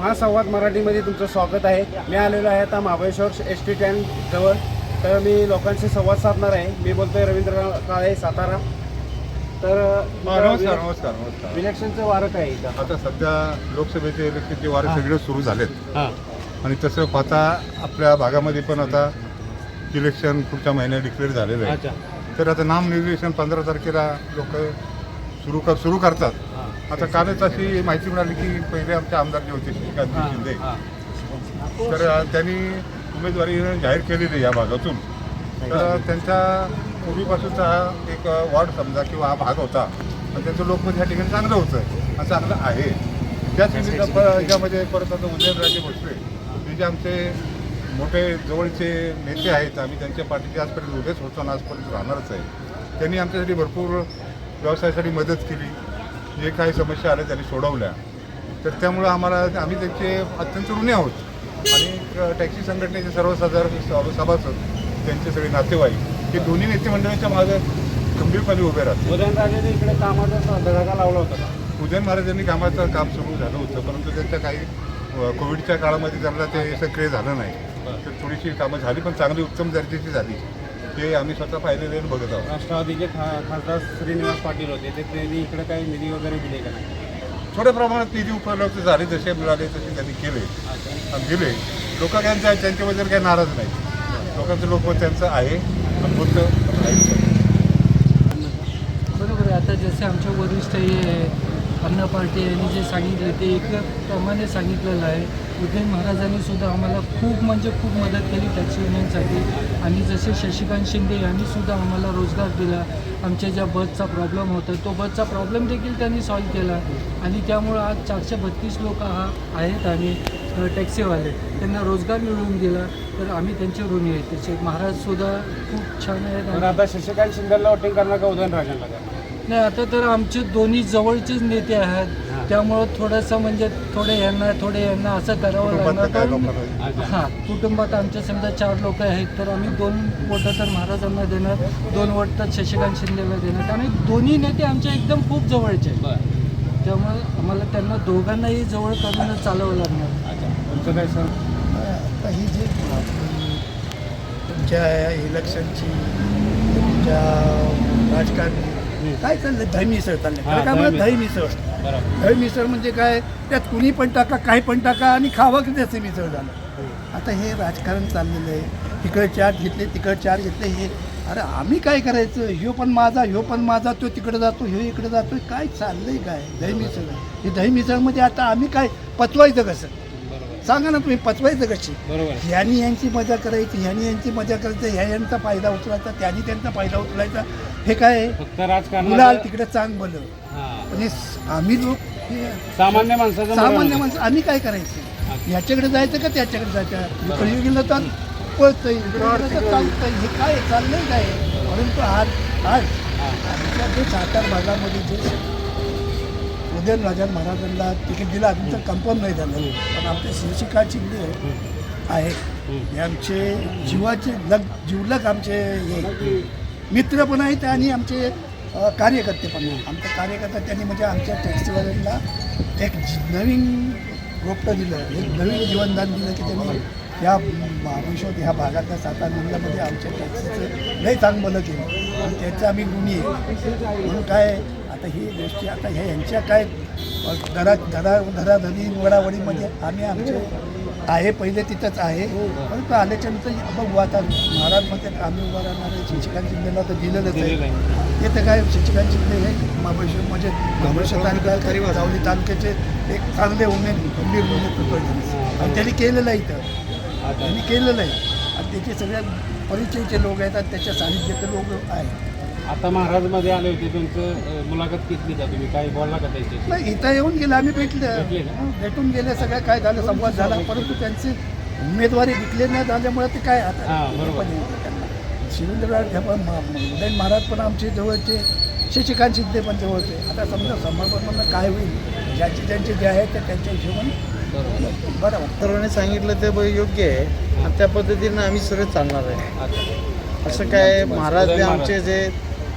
महासंवाद मराठीमध्ये तुमचं स्वागत आहे. मी आलेलो आहे आता महाबळेश्वर एस टी जवळ. तर मी लोकांशी संवाद साधणार आहे. मी बोलतोय रवींद्र काळे सातारा. तर नमस्कार नमस्कार नमस्कार. इलेक्शनचं वारं काय आहे इथं? आता सध्या लोकसभेचे इलेक्शनचे वारे सगळे सुरू झालेत. हां. आणि तसं पाहता आपल्या भागामध्ये पण आता इलेक्शन पुढच्या महिन्यात डिक्लेअर झालेलं आहे. तर आता नामनिर्देशन पंधरा तारखेला लोक सुरू कर सुरू करतात. हां. आता कालच अशी माहिती मिळाली की पहिले आमचे आमदार जे होते श्रीकांत शिंदे. तर त्यांनी उमेदवारी जाहीर केलेली या भागातून. तर त्यांच्या पूर्वीपासूनचा एक वॉर्ड समजा किंवा हा भाग होता आणि त्यांचं लोकमत या ठिकाणी चांगलं होतं आणि चांगलं आहे. त्याच याच्यामध्ये परत आता उदयनराजे भोसले हे जे आमचे मोठे जवळचे नेते आहेत आम्ही त्यांच्या पाठीचे आजपर्यंत उभेच होतो आणि आजपर्यंत राहणारच आहे. त्यांनी आमच्यासाठी भरपूर व्यवसायासाठी मदत केली. जे काही समस्या आल्या त्यांनी सोडवल्या. तर त्यामुळं आम्हाला आम्ही त्यांचे अत्यंत ऋणी आहोत. आणि टॅक्सी संघटनेचे सर्वसाधारण सभ- सभासद त्यांचे सगळे नातेवाईक हे दोन्ही नेते मंडळाच्या मागे गंभीरपणे उभे राहतात. उदयनराजेने इकडे कामाचा धडाका लावला होता का? उदयन महाराजांनी कामाचं काम सुरू झालं होतं परंतु त्यांच्या काही कोविडच्या काळामध्ये त्यांना ते सक्रिय झालं नाही. तर थोडीशी कामं झाली पण चांगली उत्तम दर्जाची झाली. ते आम्ही स्वतः पाहिलेले आणि बघत आहोत. राष्ट्रवादीचे खा खासदार श्रीनिवास पाटील होते. ते त्यांनी इकडे काही निधी वगैरे दिले का नाही? थोड्या प्रमाणात निधी उपलब्ध झाले जसे मिळाले तसे त्यांनी केले. दिले. लोक त्यांच्या त्यांच्याबद्दल काही नाराज नाही लोकांचं लोकमत त्यांचं आहे आहे बरोबर आहे. आता जसे आमच्या वरिष्ठ हे अण्णा पार्टी यांनी जे सांगितले ते एकप्रमाणे सांगितलेलं आहे. उदयन महाराजांनी सुद्धा आम्हाला खूप म्हणजे खूप मदत केली टॅक्सी युनियनसाठी आणि जसे शशिकांत शिंदे यांनी सुद्धा आम्हाला रोजगार दिला आमच्या ज्या बसचा प्रॉब्लेम होता तो बसचा प्रॉब्लेम देखील त्यांनी सॉल्व केला. आणि त्यामुळं आज चारशे बत्तीस लोक हा आहेत आणि टॅक्सीवाले त्यांना रोजगार मिळवून दिला. तर आम्ही त्यांचे ऋणी आहेत त्याचे महाराजसुद्धा खूप छान आहेत आता शशिकांत शिंदेला वोटिंग करणार का उदयनराजेंना? नाही आता तर आमचे दोन्ही जवळचेच नेते आहेत. त्यामुळं थोडंसं म्हणजे थोडे यांना थोडे यांना असं करावं लागणार हां कुटुंबात आमच्या समजा चार लोक आहेत तर आम्ही दोन वोटं तर महाराजांना देणार दोन वोट तर शशिकांत शिंदेला देणार. आणि दोन्ही नेते आमच्या एकदम खूप जवळचे आहेत. त्यामुळे आम्हाला त्यांना दोघांनाही जवळ करूनच चालवावं लागणार. तुमचं काय सर? आता ही जी तुमच्या इलेक्शनची तुमच्या राजकारणी काय चाललंय? दही मिसळ चाललंय. खरं काय दही म्हणतात मिसळ. दही मिसळ दही मिसळ म्हणजे काय? त्यात कुणी पण टाका काही पण टाका आणि खावा की त्याचं मिसळ झालं. आता हे राजकारण चाललेलं आहे. तिकडे चार घेतले तिकडे चार घेतले हे अरे आम्ही काय करायचं? ह्यो पण माझा ह्यो पण माझा तो तिकडे जातो ह्यो इकडे जातो. काय चाललंय काय? दही मिसळ. हे दही मिसळमध्ये आता आम्ही काय पचवायचं कसं? सांगा ना तुम्ही पचवायचं कशी? बरोबर. ह्यांनी यांची मजा करायची ह्यांनी यांची मजा करायची ह्या यांचा फायदा उचलायचा त्यांनी त्यांचा फायदा उचलायचा. हे काय? फक्त राजकारण गुलाल तिकडे चांग बोल. म्हणजे आम्ही लोक हे सामान्य माणसाचं सामान्य. माणसं आम्ही काय करायचं? याच्याकडे जायचं का त्याच्याकडे जायचं? इकडे गेलं तर पळतंय इकडे गेलं तर चालतंय. हे काय? चाललंय काय? परंतु आज आज आमच्या जे सातार भागामध्ये जे उदयनराजा महाराजांना तिकीट दिलं. अजून तर कन्फर्म नाही झालं. पण आमचे शिंदे आहे हे आमचे जीवाचे लग जीवलग आमचे हे मित्र पण आहेत आणि आमचे कार्यकर्ते पण आहेत. आमचे कार्यकर्ता त्यांनी म्हणजे आमच्या टॅक्सीवाल्यांना एक नवीन रोपटं दिलं. एक नवीन जीवनदान दिलं की त्यांनी या महाबळेश्वर ह्या भागातल्या सातारा जिल्ह्यामध्ये आमच्या टॅक्सीचं लय चांगलं केलं. आणि त्याचं आम्ही ऋणी आहे. म्हणून काय आता ही गोष्टी आता ह्या यांच्या काय घरा घरा घराधरी वडावडीमध्ये आम्ही आमचे आहे पहिले तिथंच आहे. परंतु आल्याच्यानंतर बघू आता. महाराजमध्ये आम्ही उभा राहणार आहे शिक्षकांत शिंदेला तर दिलेलंच दिलेलं आहे. ते तर काय शिक्षकांत शिंदे हे महाबळेश्वर म्हणजे महाबळेश्वर तालुक्यात जावली तालुक्याचे एक चांगले उमेद गंभीर नेतृत्व. आणि त्यांनी केलेलं आहे इथं. त्यांनी केलेलं आहे. आणि त्याचे सगळ्या परिचयचे लोक आहेत आणि त्याच्या सानिध्याचे लोक आहेत. आता महाराजमध्ये आले होते त्यांचं मुलाखत घेतली का तुम्ही? काही बोलला का त्याच्याशी? नाही इथं येऊन गेलं आम्ही भेटलं? हं, भेटून गेले सगळं काय झालं संवाद झाला परंतु त्यांची उमेदवारी विकले नाही झाल्यामुळे ते काय आता हां, हे हे उदयन महाराज पण आमचे जवळचे शशिकांत शिंदे पण जवळचे. आता समजा समर्पण काय होईल? ज्याचे ज्यांचे जे आहे ते त्यांच्या हिशोबाने बरोबर. सर्वांनी सांगितलं ते ब- योग्य आहे. आणि त्या पद्धतीनं आम्ही सगळं चालणार आहे. असं काय महाराज. आमचे जे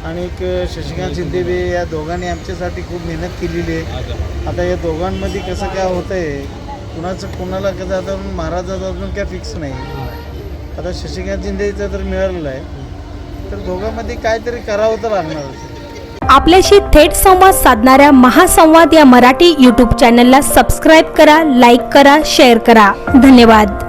आणि शशिकांत शिंदेबे या दोघांनी आमच्यासाठी खूप मेहनत केलेली आहे. आता या दोघांमध्ये कसं काय होतं आहे कुणाचं कुणाला कसं आता महाराजाचं अजून काय फिक्स नाही. आता शशिकांत शिंदेचं तर मिळालेलं आहे. तर दोघांमध्ये काहीतरी करावं तर लागणार. आपल्याशी थेट संवाद साधणाऱ्या महासंवाद या मराठी यूट्यूब चॅनलला सबस्क्राईब करा लाईक करा शेअर करा. धन्यवाद.